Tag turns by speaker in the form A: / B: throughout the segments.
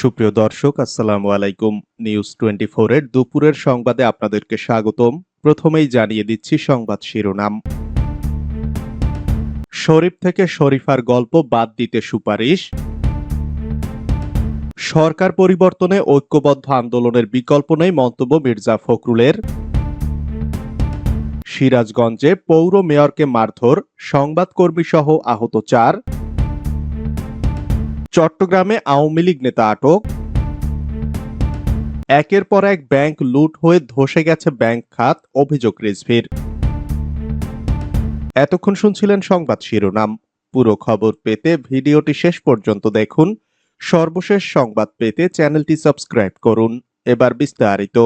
A: সুপ্রিয় দর্শক, আসসালামু আলাইকুম। নিউজ টোয়েন্টি এর দুপুরের সংবাদে আপনাদেরকে স্বাগতম। প্রথমেই জানিয়ে দিচ্ছি সংবাদ শিরোনাম। শরীফ থেকে শরীফার গল্প বাদ দিতে সুপারিশ। সরকার পরিবর্তনে ঐক্যবদ্ধ আন্দোলনের বিকল্প নেই মন্তব্য মির্জা ফখরুলের। সিরাজগঞ্জে পৌর মেয়রকে মারধর সংবাদকর্মী সহ আহত চার। চট্টগ্রামে আওয়ামী লীগ নেতা আটক। একের পর এক ব্যাংক লুট হয়ে ধসে গেছে ব্যাংক খাত, অভিযোগ রিজভির। এতক্ষণ শুনছিলেন সংবাদ শিরোনাম। পুরো খবর পেতে ভিডিওটি শেষ পর্যন্ত দেখুন। সর্বশেষ সংবাদ পেতে চ্যানেলটি সাবস্ক্রাইব করুন। এবার বিস্তারিত।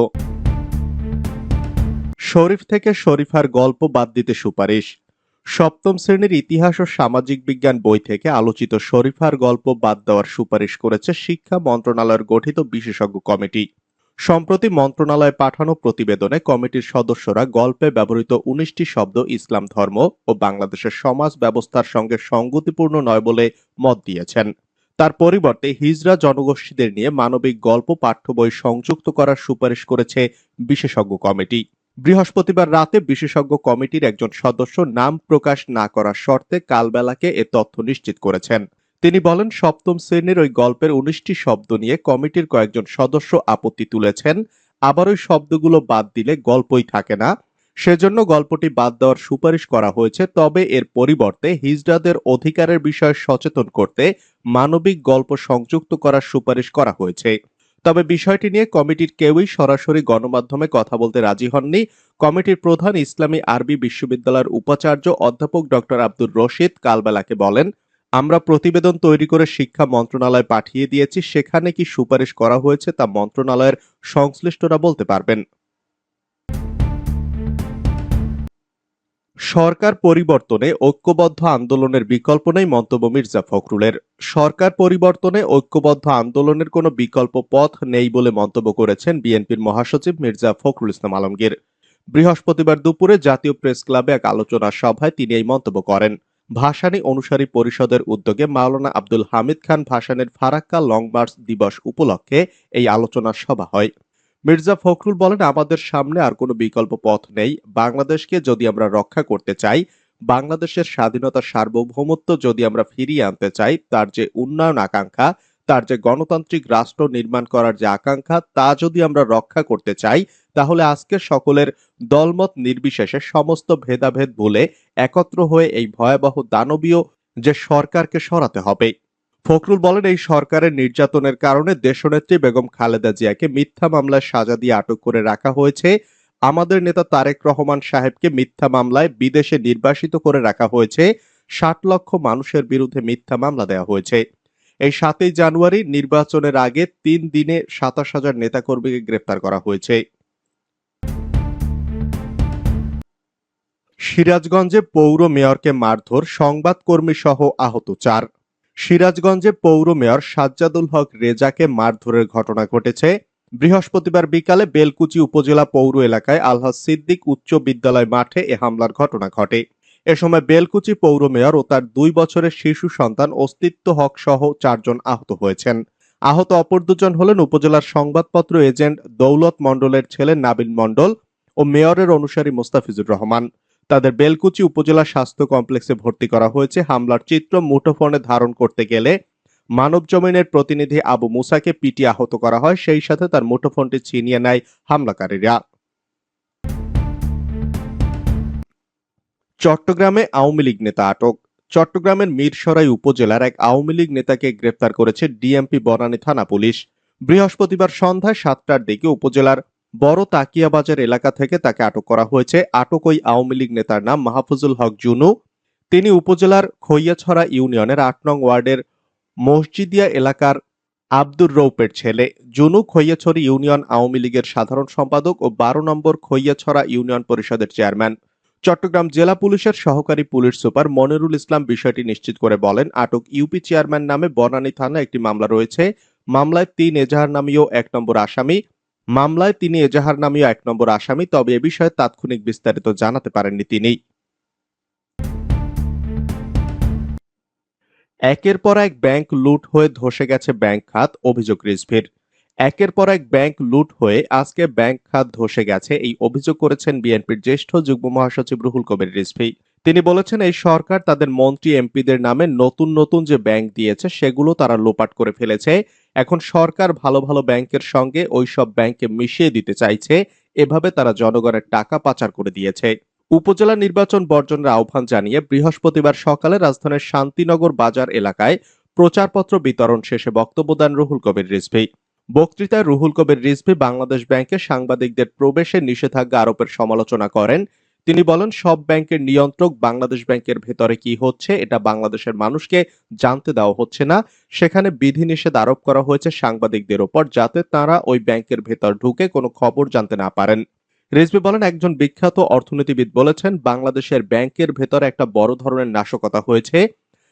A: শরীফ থেকে শরীফার গল্প বাদ দিতে সুপারিশ। সপ্তম শ্রেণির ইতিহাস ও সামাজিক বিজ্ঞান বই থেকে আলোচিত শরীফার গল্প বাদ দেওয়ার সুপারিশ করেছে শিক্ষা মন্ত্রণালয়ের গঠিত বিশেষজ্ঞ কমিটি। সম্প্রতি মন্ত্রণালয়ে পাঠানো প্রতিবেদনে কমিটির সদস্যরা গল্পে ব্যবহৃত উনিশটি শব্দ ইসলাম ধর্ম ও বাংলাদেশের সমাজ ব্যবস্থার সঙ্গে সঙ্গতিপূর্ণ নয় বলে মত দিয়েছেন। তার পরিবর্তে হিজরা জনগোষ্ঠীদের নিয়ে মানবিক গল্প পাঠ্য বই সংযুক্ত করার সুপারিশ করেছে বিশেষজ্ঞ কমিটি। বৃহস্পতিবার রাতে বিশেষজ্ঞ কমিটির একজন সদস্য নাম প্রকাশ না করার শর্তে কালবেলাকে এ তথ্য নিশ্চিত করেছেন। তিনি বলেন, সপ্তম শ্রেণির ওই গল্পের উনিশটি শব্দ নিয়ে কমিটির কয়েকজন সদস্য আপত্তি তুলেছেন। আবার ওই শব্দগুলো বাদ দিলে গল্পই থাকে না। সেজন্য গল্পটি বাদ দেওয়ার সুপারিশ করা হয়েছে। তবে এর পরিবর্তে হিজড়াদের অধিকারের বিষয়ে সচেতন করতে মানবিক গল্প সংযুক্ত করার সুপারিশ করা হয়েছে। তবে বিষয়টি নিয়ে কমিটির কেউই সরাসরি গণমাধ্যমে কথা বলতে রাজি হননি। কমিটির প্রধান ইসলামী আরবি বিশ্ববিদ্যালয়ের উপাচার্য অধ্যাপক ডক্টর আব্দুর রশিদ কালবেলাকে বলেন, আমরা প্রতিবেদন তৈরি করে শিক্ষা মন্ত্রণালয় পাঠিয়ে দিয়েছি, সেখানে কি সুপারিশ করা হয়েছে তা মন্ত্রণালয়ের সংশ্লিষ্টরা বলতে পারবেন। সরকার পরিবর্তনে ঐক্যবদ্ধ আন্দোলনের বিকল্প নেই মন্তব্য মির্জা ফখরুলের। সরকার পরিবর্তনে ঐক্যবদ্ধ আন্দোলনের কোনো বিকল্প পথ নেই বলে মন্তব্য করেছেন বিএনপির মহাসচিব মির্জা ফখরুল ইসলাম আলমগীর। বৃহস্পতিবার দুপুরে জাতীয় প্রেস ক্লাবে এক আলোচনা সভায় তিনি এই মন্তব্য করেন। ভাসানী অনুসারী পরিষদের উদ্যোগে মাওলানা আব্দুল হামিদ খান ভাসানের ফারাক্কা লং মার্চ দিবস উপলক্ষে এই আলোচনা সভা হয়। মির্জা ফখরুল বলেন, আমাদের সামনে আর কোনো বিকল্প পথ নেই। বাংলাদেশকে যদি আমরা রক্ষা করতে চাই, বাংলাদেশের স্বাধীনতা সার্বভৌমত্ব যদি আমরা ফিরিয়ে আনতে চাই, তার যে উন্নয়ন আকাঙ্ক্ষা, তার যে গণতান্ত্রিক রাষ্ট্র নির্মাণ করার যে আকাঙ্ক্ষা, তা যদি আমরা রক্ষা করতে চাই, তাহলে আজকে সকলের দলমত নির্বিশেষে সমস্ত ভেদাভেদ বলে একত্র হয়ে এই ভয়াবহ দানবীয় যে সরকারকে সরাতে হবে। ফখরুল বলেন, এই সরকারের নির্যাতনের কারণে দেশনেত্রী বেগম খালেদা জিয়াকে মিথ্যা মামলায় সাজা দিয়ে আটক করে রাখা হয়েছে। আমাদের নেতা তারেক রহমান সাহেবকে মিথ্যা মামলায় বিদেশে নির্বাসিত করে রাখা হয়েছে। ষাট লক্ষ মানুষের বিরুদ্ধে মিথ্যা মামলা দেওয়া হয়েছে। এই সাতই জানুয়ারি নির্বাচনের আগে তিন দিনে সাতাশ হাজার নেতাকর্মীকে গ্রেপ্তার করা হয়েছে। সিরাজগঞ্জে পৌর মেয়রকে মারধর সংবাদকর্মী সহ আহত চার। সিরাজগঞ্জে পৌর মেয়র সাজ্জাদুল হক রেজাকে মারধরের ঘটনা ঘটেছে। বৃহস্পতিবার বিকালে বেলকুচি উপজেলা পৌর এলাকায় আলহাজ সিদ্দিক উচ্চ বিদ্যালয় মাঠে এ হামলার ঘটনা ঘটে। এ সময় বেলকুচি পৌর মেয়র ও তার দুই বছরের শিশু সন্তান অস্তিত্ব হক সহ চারজন আহত হয়েছেন। আহত অপর দুজন হলেন উপজেলার সংবাদপত্র এজেন্ট দৌলত মণ্ডলের ছেলে নাবিল মণ্ডল ও মেয়রের অনুসারী মোস্তাফিজুর রহমান। তাদের বেলকুচি উপজেলা স্বাস্থ্য কমপ্লেক্সে ভর্তি করা হয়েছে। হামলার চিত্র মুঠোফোনে ধারণ করতে গেলে মানব জমিনের প্রতিনিধি আবু মুসাকে পিটি আহত করা হয়। সেই সাথে তার মুঠোফোনটি ছিনিয়ে নেয় হামলাকারীরা। চট্টগ্রামে আওয়ামী লীগ নেতা আটক। চট্টগ্রামের মিরসরাই উপজেলার এক আওয়ামী লীগ নেতাকে গ্রেফতার করেছে ডিএমপি বনানী থানা পুলিশ। বৃহস্পতিবার সন্ধ্যায় সাতটার দিকে উপজেলার বড় তাকিয়াবাজার এলাকা থেকে তাকে আটক করা হয়েছে। আটক ওই আওয়ামী লীগ নেতার নাম মাহফুজুল হক জুনু। তিনি উপজেলার খৈয়াছড়া ইউনিয়নের আট নং ওয়ার্ডের মসজিদিয়া এলাকার আব্দুর রৌপের ছেলে। জুনু খৈয়াছড়ি ইউনিয়ন আওয়ামী লীগের সাধারণ সম্পাদক ও বারো নম্বর খৈয়াছড়া ইউনিয়ন পরিষদের চেয়ারম্যান। চট্টগ্রাম জেলা পুলিশের সহকারী পুলিশ সুপার মনিরুল ইসলাম বিষয়টি নিশ্চিত করে বলেন, আটক ইউপি চেয়ারম্যান নামে বনানী থানা একটি মামলা রয়েছে। মামলায় তিন এজাহার নামীয় এক নম্বর আসামি মামলায় তিনি এজাহার নামীয় এক নম্বর আসামি, তবে এ বিষয়ে তাৎক্ষণিক বিস্তারিত জানাতে পারেননি তিনি। একের পর এক ব্যাংক লুট হয়ে ধসে গেছে ব্যাংক খাত, অভিযোগ রিজভির। একের পর এক ব্যাংক লুট হয়ে আজকে ব্যাংক খাত ধসে গেছে, এই অভিযোগ করেছেন বিএনপির জ্যেষ্ঠ যুগ্ম মহাসচিব রুহুল কবির রিজভি। তিনি বলেছেন, এই সরকার তাদের মন্ত্রী এমপিদের নামে নতুন নতুন যে ব্যাংক দিয়েছে, সেগুলো তারা লোপাট করে ফেলেছে। এখন সরকার ভালো ভালো ব্যাংকের সঙ্গে ওই সব ব্যাংকে মিশিয়ে দিতে চাইছে। এভাবে তারা জনগণের টাকা পাচার করে দিয়েছে। উপজেলা নির্বাচন বর্জনের আহ্বান জানিয়ে বৃহস্পতিবার সকালে রাজধানীর শান্তিনগর বাজার এলাকায় প্রচারপত্র বিতরণ শেষে বক্তব্য দেন রুহুল কবির রিজভি। বক্তৃতায় রুহুল কবির রিজভি বাংলাদেশ ব্যাংকে সাংবাদিকদের প্রবেশে নিষেধাজ্ঞা আরোপের সমালোচনা করেন। তিনি বলেন, সব ব্যাংকের নিয়ন্ত্রক বাংলাদেশ ব্যাংকের ভেতরে কি হচ্ছে এটা বাংলাদেশের মানুষকে জানতে দেওয়া হচ্ছে না। সেখানে বিধিনিষেধ আরোপ করা হয়েছে সাংবাদিকদের ওপর যাতে তারা ওই ব্যাংকের ভেতর ঢুকে কোনো খবর জানতে না পারেন। রিজভি বলেন, একজন বিখ্যাত অর্থনীতিবিদ বলেছেন, বাংলাদেশের ব্যাংকের ভেতরে একটা বড় ধরনের নাশকতা হয়েছে।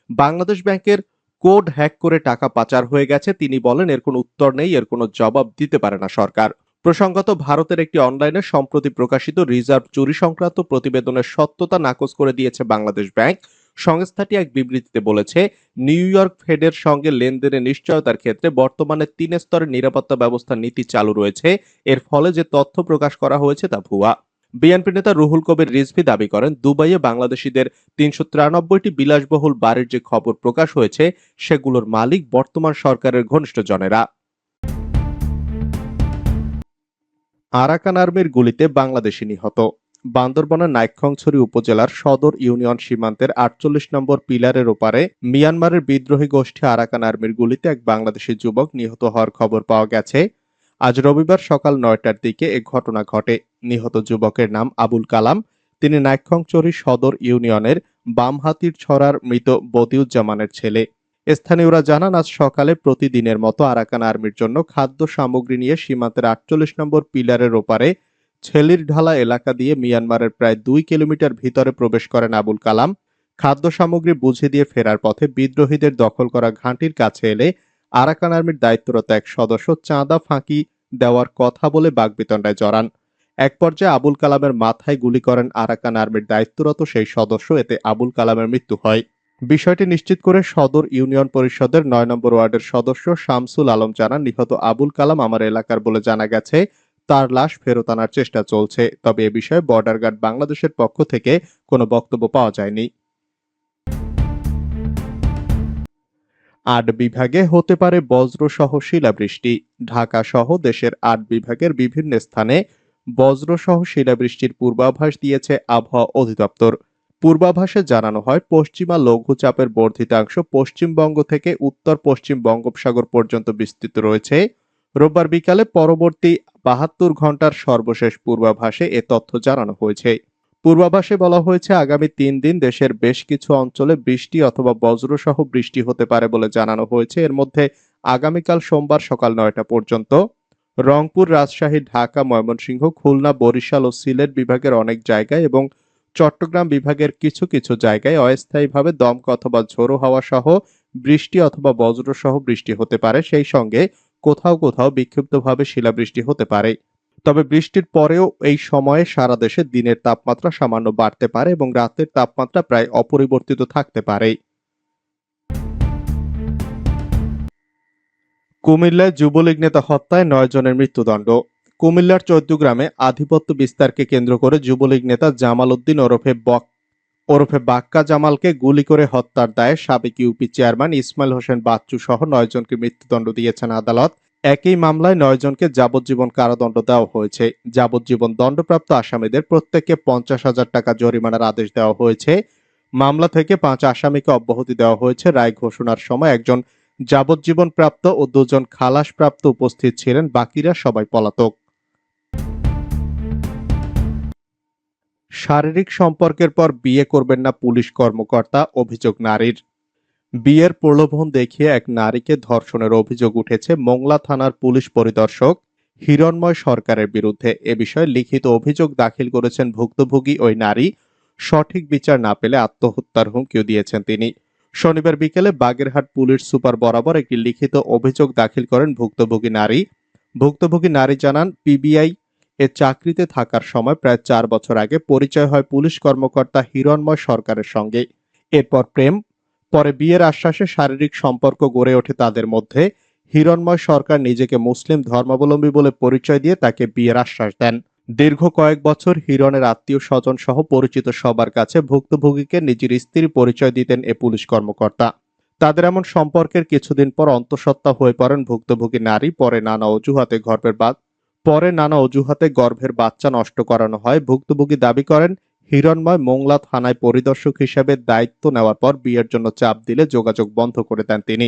A: বাংলাদেশ ব্যাংকের কোড হ্যাক করে টাকা পাচার হয়ে গেছে। তিনি বলেন, এর কোনো উত্তর নেই, এর কোনো জবাব দিতে পারে না সরকার। প্রসঙ্গত, ভারতের একটি অনলাইনে সম্প্রতি প্রকাশিত রিজার্ভ চুরি সংক্রান্ত প্রতিবেদনের সত্যতা নাকচ করে দিয়েছে বাংলাদেশ ব্যাংক। সংস্থাটি এক বিবৃতিতে বলেছে, নিউ ইয়র্ক ফেডের সঙ্গে লেনদেনের নিশ্চয়তার ক্ষেত্রে বর্তমানে তিন স্তরের নিরাপত্তা ব্যবস্থা নীতি চালু রয়েছে। এর ফলে যে তথ্য প্রকাশ করা হয়েছে তা ভুয়া। বিএনপি নেতা রুহুল কবির রিজভি দাবি করেন, দুবাইয়ে বাংলাদেশিদের তিনশো তিরানব্বইটি বিলাসবহুল বাড়ির যে খবর প্রকাশ হয়েছে, সেগুলোর মালিক বর্তমান সরকারের ঘনিষ্ঠজনেরা। আরাকান আর্মির গুলিতে বাংলাদেশি নিহত। বান্দরবনের নাইক্ষংছড়ি উপজেলার সদর ইউনিয়ন সীমান্তের আটচল্লিশ নম্বর পিলারের ওপারে মিয়ানমারের বিদ্রোহী গোষ্ঠী আরাকান আর্মির গুলিতে এক বাংলাদেশি যুবক নিহত হওয়ার খবর পাওয়া গেছে। আজ রবিবার সকাল নয়টার দিকে এ ঘটনা ঘটে। নিহত যুবকের নাম আবুল কালাম। তিনি নাইক্ষংচুরি সদর ইউনিয়নের বামহাতির ছড়ার মৃত বদিউজ্জামানের ছেলে। স্থানীয়রা জানান, আজ সকালে প্রতিদিনের মতো আরাকান আর্মির জন্য খাদ্য সামগ্রী নিয়ে সীমান্তের আটচল্লিশ নম্বর পিলারের ওপারে ছেলির ঢালা এলাকা দিয়ে মিয়ানমারের প্রায় দুই কিলোমিটার ভিতরে প্রবেশ করেন আবুল কালাম। খাদ্য সামগ্রী বুঝে দিয়ে ফেরার পথে বিদ্রোহীদের দখল করা ঘাঁটির কাছে এলে আরাকান আর্মির দায়িত্বরত এক সদস্য চাঁদা ফাঁকি দেওয়ার কথা বলে বাগবিতণ্ডায় জড়ান। এক পর্যায়ে আবুল কালামের মাথায় গুলি করেন আরাকান আর্মির দায়িত্বরত সেই সদস্য, এতে আবুল কালামের মৃত্যু হয়। বিষয়টি নিশ্চিত করে সদর ইউনিয়ন পরিষদের নয় নম্বর ওয়ার্ডের সদস্য শামসুল আলম জানান, নিহত আবুল কালাম আমার এলাকার বলে জানা গেছে, তার লাশ ফেরত আনার চেষ্টা চলছে, তবে এ বিষয়ে বর্ডার গার্ড বাংলাদেশের পক্ষ থেকে কোনো বক্তব্য পাওয়া যায়নি। আট বিভাগে হতে পারে বজ্রসহ শিলাবৃষ্টি। ঢাকা সহ দেশের আট বিভাগের বিভিন্ন স্থানে বজ্রসহ শিলাবৃষ্টির পূর্বাভাস দিয়েছে আবহাওয়া অধিদপ্তর। পূর্বাভাসে জানানো হয়, পশ্চিমা লঘুচাপের বর্ধিতাংশ পশ্চিমবঙ্গ থেকে উত্তর পশ্চিম বঙ্গোপসাগর পর্যন্ত বিস্তৃত রয়েছে। রোববার বিকালে পরবর্তী বাহাত্তর ঘণ্টার সর্বশেষ পূর্বাভাসে এ তথ্য জানানো হয়েছে। পূর্বাভাসে বলা হয়েছে, আগামী তিন দিন দেশের বেশ কিছু অঞ্চলে বৃষ্টি অথবা বজ্রসহ বৃষ্টি হতে পারে বলে জানানো হয়েছে। এর মধ্যে আগামীকাল সোমবার সকাল নয়টা পর্যন্ত রংপুর, রাজশাহী, ঢাকা, ময়মনসিংহ, খুলনা, বরিশাল ও সিলেট বিভাগের অনেক জায়গায় এবং চট্টগ্রাম বিভাগের কিছু কিছু জায়গায় অস্থায়ীভাবে দমকা অথবা ঝোড়ো হাওয়া সহ বৃষ্টি অথবা বজ্রসহ বৃষ্টি হতে পারে। সেই সঙ্গে কোথাও কোথাও বিক্ষিপ্তভাবে শিলাবৃষ্টি হতে পারে। তবে বৃষ্টির পরেও এই সময়ে সারা দেশে দিনের তাপমাত্রা সামান্য বাড়তে পারে এবং রাতের তাপমাত্রা প্রায় অপরিবর্তিত থাকতে পারে। কুমিল্লায় যুবলীগ নেতা হত্যায় নয় জনের মৃত্যুদণ্ড। কুমিল্লার চৌদ্দগ্রামে আধিপত্য বিস্তারকে কেন্দ্র করে যুবলীগ নেতা জামাল উদ্দিন ওরফে বক ওরফে বাক্কা জামালকে গুলি করে হত্যার দায়ে সাবেক ইউপি চেয়ারম্যান ইসমাইল হোসেন বাচ্চু সহ নয় জনকে মৃত্যুদণ্ড দিয়েছেন আদালত। একই মামলায় নয় জনকে যাবজ্জীবন কারাদণ্ড দেওয়া হয়েছে। যাবজ্জীবন দণ্ডপ্রাপ্ত আসামিদের প্রত্যেককে পঞ্চাশ হাজার টাকা জরিমানার আদেশ দেওয়া হয়েছে। মামলা থেকে পাঁচ আসামিকে অব্যাহতি দেওয়া হয়েছে। রায় ঘোষণার সময় একজন যাবজ্জীবন প্রাপ্ত ও দুজন খালাস প্রাপ্ত উপস্থিত ছিলেন। বাকিরা সবাই পলাতক। শারীরিক সম্পর্কের পর বিয়ে করবেন না পুলিশ কর্মকর্তা, অভিযোগ নারীর। বিয়ের প্রলোভন দেখিয়ে এক নারীকে ধর্ষণের অভিযোগ উঠেছে মোংলা থানার পুলিশ পরিদর্শক হিরণময় সরকারের বিরুদ্ধে। এ বিষয়ে লিখিত অভিযোগ দাখিল করেছেন ভুক্তভোগী ওই নারী। সঠিক বিচার না পেলে আত্মহত্যার হুমকিও দিয়েছেন তিনি। শনিবার বিকেলে বাগেরহাট পুলিশ সুপার বরাবর একটি লিখিত অভিযোগ দাখিল করেন ভুক্তভোগী নারী। ভুক্তভোগী নারী জানান, পিবিআই এ চাকরিতে থাকার সময় প্রায় চার বছর আগে পরিচয় হয় পুলিশ কর্মকর্তা হিরণময় সরকারের সঙ্গে। এরপর প্রেম, পরে বিয়ের আশ্বাসে শারীরিক সম্পর্ক গড়ে ওঠে তাদের মধ্যে। হিরণময় সরকার নিজেকে মুসলিম ধর্মাবলম্বী বলে পরিচয় দিয়ে তাকে বিয়ের আশ্বাস দেন। দীর্ঘ কয়েক বছর হিরণের আত্মীয় স্বজন সহ পরিচিত সবার কাছে ভুক্তভোগীকে নিজের স্ত্রী পরিচয় দিতেন এ পুলিশ কর্মকর্তা। তাদের এমন সম্পর্কের কিছুদিন পর অন্তঃসত্ত্বা হয়ে পড়েন ভুক্তভোগী নারী, পরে নানা অজুহাতে গর্ভের বাদ পরে নানা অজুহাতে গর্ভের বাচ্চা নষ্ট করানো হয়। ভুক্তভোগী দাবি করেন, হিরণময় মোংলা থানায় পরিদর্শক হিসেবে দায়িত্ব নেওয়ার পর বিয়ের জন্য চাপ দিলে যোগাযোগ বন্ধ করে দেন তিনি।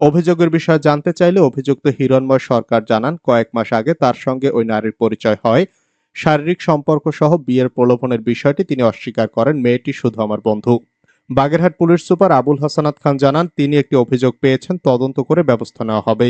A: অভিযোগের বিষয়ে জানতে চাইলে অভিযুক্ত হিরণময় সরকার জানান, কয়েক মাস আগে তার সঙ্গে ওই নারীর পরিচয় হয়। শারীরিক সম্পর্ক সহ বিয়ের প্রলোভনের বিষয়টি তিনি অস্বীকার করেন, মেয়েটি শুধু আমার বন্ধু। বাগেরহাট পুলিশ সুপার আবুল হাসানাত খান জানান, তিনি একটি অভিযোগ পেয়েছেন, তদন্ত করে ব্যবস্থা নেওয়া হবে